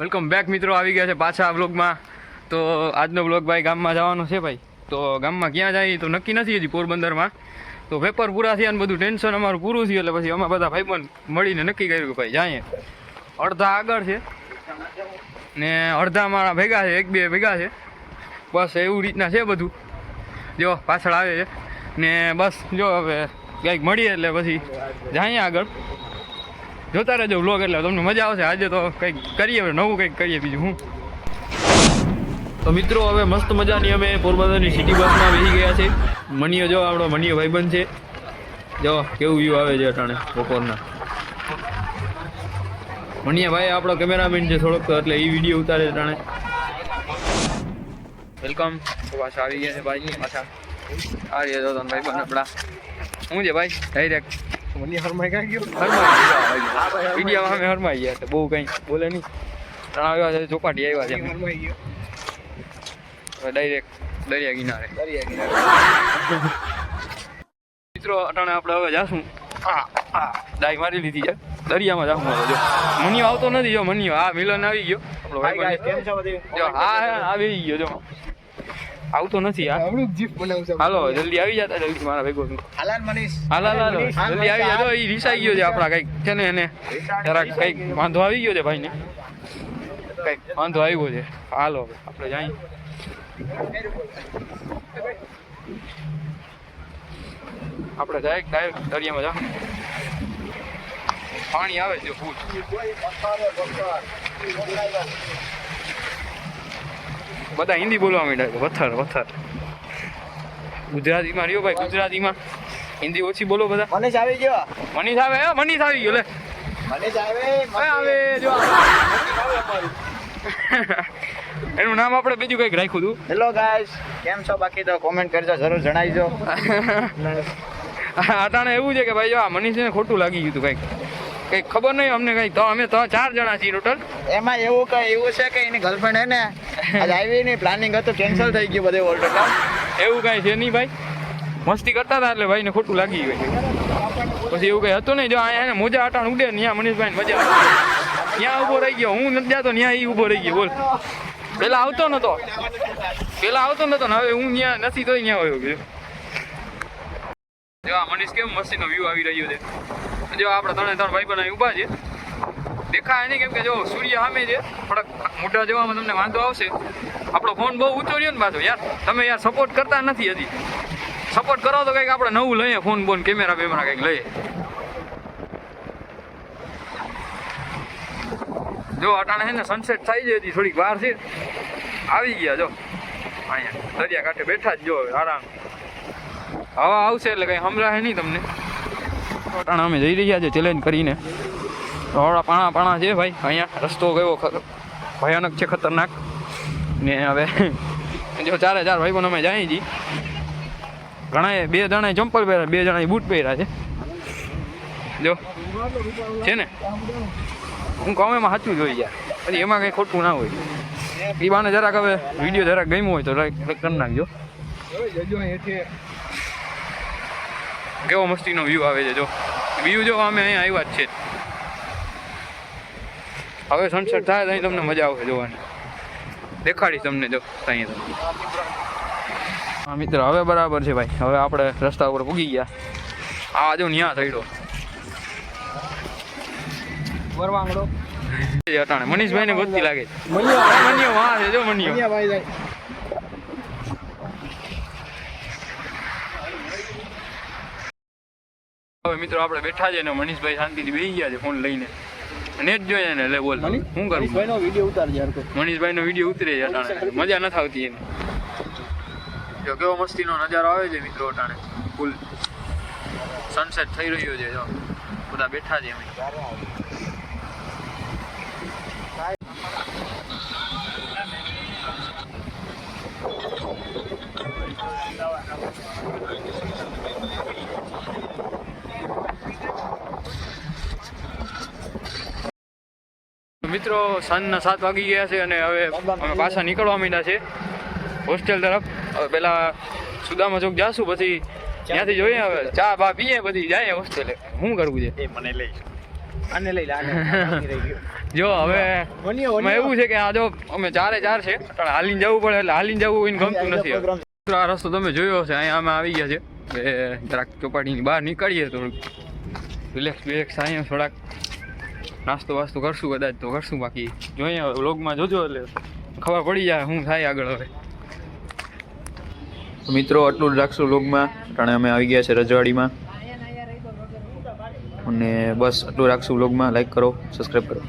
Welcome back મિત્રો, આવી ગયા છે પાછા બ્લોગમાં તો આજનો બ્લોગ ભાઈ ગામમાં જવાનો છે ભાઈ. તો ગામમાં ક્યાં જાય તો નક્કી નથી હજી પોરબંદરમાં. તો પેપર પૂરા થયા ને બધું ટેન્શન અમારું પૂરું થયું એટલે પછી અમે બધા ભાઈ પણ મળીને નક્કી કર્યું કે ભાઈ જાય અડધા આગળ છે ને અડધા મારા ભેગા છે, એક બે ભેગા છે. બસ એવું રીતના છે બધું. જો, પાછળ આવે છે. ને બસ જો હવે કંઈક મળીએ એટલે પછી જાય આગળ. જોતા રહેજો વ્લોગ એટલે તમને મજા આવશે. આજે તો કંઈક કરીએ, હવે નવું કંઈક કરીએ બીજું હું? તો મિત્રો, હવે મસ્ત મજાની અમે પોરબંદરની સિટી બસમાં બેસી ગયા છે. મનીયો, જો આપણો મનીયો ભાઈબંધ છે. જો, કેવું વ્યૂ આવે છે અટાણે બપોરના. મનિયા ભાઈ, આપણો કેમેરામેન છે થોડોક એટલે એ વીડિયો ઉતારે અટાણે. વેલકમ પાછા આવી ગયા છે ભાઈ, પાછા. આ રહ્યા તમે ભાઈબંધ આપણા. શું છે ભાઈ? ડાયરેક્ટ મને હરમાઈ કાંઈ ગયો? વિડીયોમાં અમે હરમાઈ ગયા. તો બહુ કંઈ બોલે નહીં. ત્રણ આવ્યા છે ચોપાટી આવ્યા છે. હરમાઈ ગયો. ડાયરેક્ટ દરિયા કિનારે. દરિયા કિનારે. મિત્રો અટાણે આપણે હવે જાશું. ડાઈ મારી લીધી છે. દરિયામાં જાશું હવે જો. મનિયો આવતો નથી જો મનિયો આ મિલન આવી ગયો. આપણો કેમ છો હા હા, આવી ગયો જો. આવતો નથી આ આવડું જીપ બનાવશે હાલો જલ્દી આવી જતા જલ્દી મારા ભેગો મનીષ. હાલ હાલ હાલો. જલ્દી આવી જતો એ રીસાઈ ગયો છે આપણા કંઈક. છે ને એને? જરાક કંઈક વાંધો આવી ગયો છે ભાઈને? કંઈક. વાંધો આવ્યો છે. હાલો આપણે જાય આપણે જાય ડાયરેક્ટ દરિયામાં જા. પાણી આવે છે ફૂલ. બધા હિન્દી બોલવા માંડ્યા. છે વથર વથર. ગુજરાતીમાં રહ્યો ભાઈ ગુજરાતીમાં. હિન્દી ઓછી બોલો બધા. મનીષ આવી ગયો. મનીષ આવે હે, મનીષ આવી ગયો લે. મનીષ આવે આવે જો એનું નામ આપણે બીજું કંઈક રાખ્યું હતું. હેલો ગાઈસ કેમ છો? બાકી તો કોમેન્ટ કરજો જરૂર જણાવજો. અટાણે એવું છે કે ભાઈ જો આ મનીષને ખોટું લાગી ગયું હતું કંઈક. કંઈક ખબર નહીં અમને કઈ તો અમે તો ચાર જણા છીએ ટોટલ એમાં એવું કઈ એવું છે કે એની ગર્લફ્રેન્ડ હે ને આજ આવી ની પ્લાનિંગ હતું કેન્સલ થઈ ગયું બધે ઓલ્ડ એવું કઈ છે નહીં ભાઈ. મસ્તી કરતા હતા એટલે ભાઈને ખોટું લાગી ગયું પછી એવું કંઈ હતું નહીં જો અહીંયા મોજા આટાણ ઉડે ને ત્યાં મનીષભાઈ મજા ત્યાં ઊભો રહી ગયો હું નથી જતો ત્યાં એ ઊભો રહી ગયો બોલ. પેલા આવતો નતો. પેલા આવતો નતો ને હવે હું ત્યાં નથી તો ત્યાં આવ્યો ગયો જો આ મનીષ કેમ મસ્તીનો વ્યૂ આવી રહ્યો છે. જો આપણે ત્રણે ત્રણ ભાઈ બનાવી ઊભા છે. દેખાય નહીં, કેમ કે જો સૂર્ય સામે છે. થોડાક મોઢા જોવામાં તમને વાંધો આવશે. આપણો ફોન બહુ ઊંચો રહ્યો ને પાછો, યાર. તમે યાર સપોર્ટ કરતા નથી હજી. સપોર્ટ કરો તો કંઈક આપણે નવું લઈએ ફોન બોન કેમેરા બેમેરા કંઈક લઈએ. જો અટાણે છે ને સનસેટ થાય છે હજી, થોડીક વાર છે. આવી ગયા, જો. અહીંયા દરિયા કાંઠે બેઠા જ જો, આરામ. હવા આવશે એટલે કંઈ સંભળાય નહીં તમને. અટાણે અમે જઈ રહ્યા છે ચેલેન્જ કરીને. હવડા પાણા પાણા છે ભાઈ, અહીંયા રસ્તો કેવો ભયાનક છે ખતરનાક. ને હવે, જો ચારે ચાર ભાઈ પણ અમે જાય છીએ ઘણા બે જણાએ ચંપલ પહેર્યા, બે જણાએ બૂટ પહેર્યા છે. જો, છે ને? હું કહું એમાં સાચું જોઈ યાર પછી એમાં કંઈ ખોટું ના હોય. એ બાને જરાક હવે વીડિયો જરાક ગમ્યો હોય તો લાઈક કરી નાખજો. કેવો મસ્તીનો વ્યૂ આવે છે જો. વ્યૂ જો અમે અહીંયા આવ્યા જ છે. હવે સનસેટ થાય અહીં તમને મજા આવશે જોવાની. દેખાડીશ તમને જો અહીંયા તમને હા મિત્ર હવે બરાબર છે ભાઈ. હવે આપણે રસ્તા ઉપર પૂગી ગયા. આ જો ન્યા થઈડો. વરવાંગડો. અટાણે. મનીષભાઈ ને ગોતતી લાગે મનિયા મનિયો હા છે જો મનિયો. ભાઈ જાય. હવે મિત્રો આપણે બેઠા છે ને મનીષભાઈ શાંતિથી બેસી ગયા છે ફોન લઈને. નેટ જોઈએ ને એટલે બોલ શું કરું મનીષભાઈ નો વીડિયો ઉતારજે યાર મનીષભાઈ નો વીડિયો ઉતરે છે અટાણે. મજા નથી આવતી એને. જો કેવો મસ્તીનો નજારો આવે છે મિત્રો અટાણે. ફૂલ સનસેટ થઈ રહ્યો છે જો. બધા બેઠા છે મિત્રો સાંજના સાત વાગી ગયા છે અને હવે અમે પાછા નીકળવા માંડ્યા છે હોસ્ટેલ તરફ. હવે પેલા સુદામા ચોક જાશું પછી ત્યાંથી જોઈએ હવે. ચા બા પીએ પછી જાય હોસ્ટેલે. શું કરવું છે? એ મને લઈ અને લઈ લે આને આને રહી ગયું. જો હવે. એવું છે કે આ જો અમે ચારે ચાર છે પણ હાલીને જવું પડે એટલે હાલીને જવું એને ગમતું નથી આ રસ્તો તમે જોયો હશે અહીંયા અમે આવી ગયા છે. જરાક ચોપાટીની બહાર નીકળીએ થોડુંક. રિલેક્સ બિલેક્સ અહીંયા થોડાક નાસ્તો વાસ્તો કરશું કદાચ તો કરશું બાકી. જોઈએ વ્લોગમાં જોજો એટલે ખબર પડી જાય શું થાય આગળ હવે. મિત્રો, આટલું રાખશું લોગમાં કારણ અમે આવી ગયા છે રજવાડીમાં. અને બસ, આટલું રાખશું વ્લોગમાં. લાઈક કરો સબસ્ક્રાઈબ કરો.